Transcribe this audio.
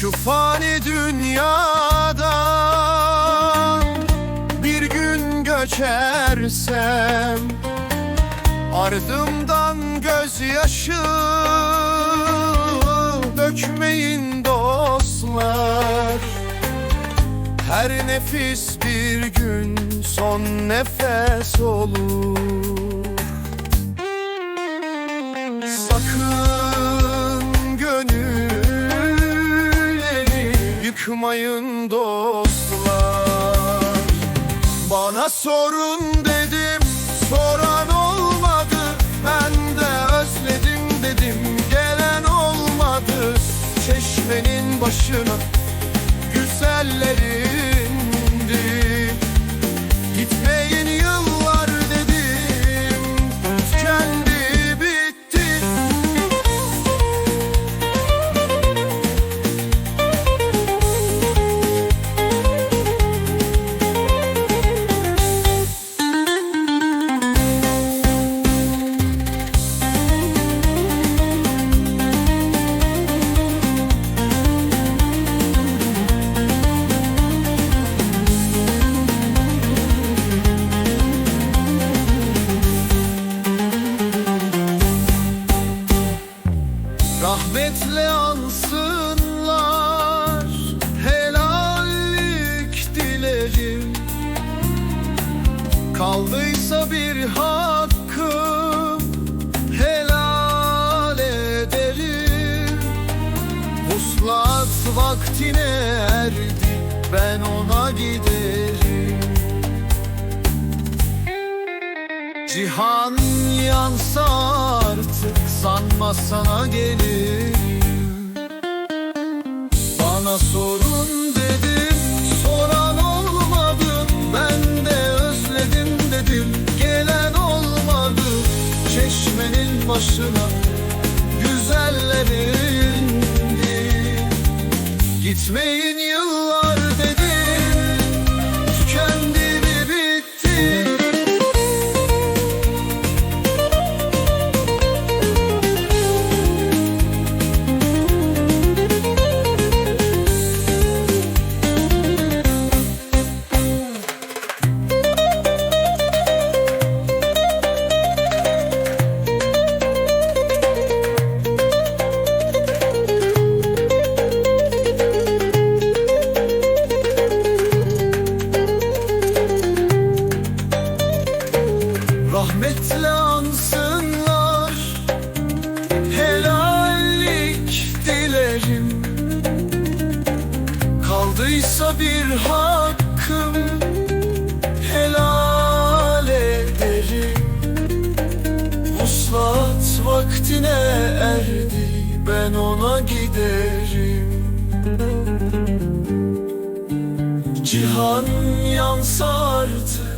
Şu fani dünyadan bir gün göçersem Ardımdan gözyaşı dökmeyin dostlar. Her nefis bir gün son nefes olur. Sakın yıkmayın dostlar. Bana sorun dedim soran olmadı. Ben de özledim dedim gelen olmadı. Çeşmenin başına güzellerindi. Gitmeyin Kaldıysa bir hakkım Helal ederim. Vuslat vaktine erdi Ben ona giderim. Cihan yansa artık sanma sana gelir başına güzellerin. Gitmeyin Rahmetle ansınlar. Helallik dilerim. Kaldıysa bir hakkım Helal ederim. Vuslat vaktine erdi Ben ona giderim. Cihan yansa artık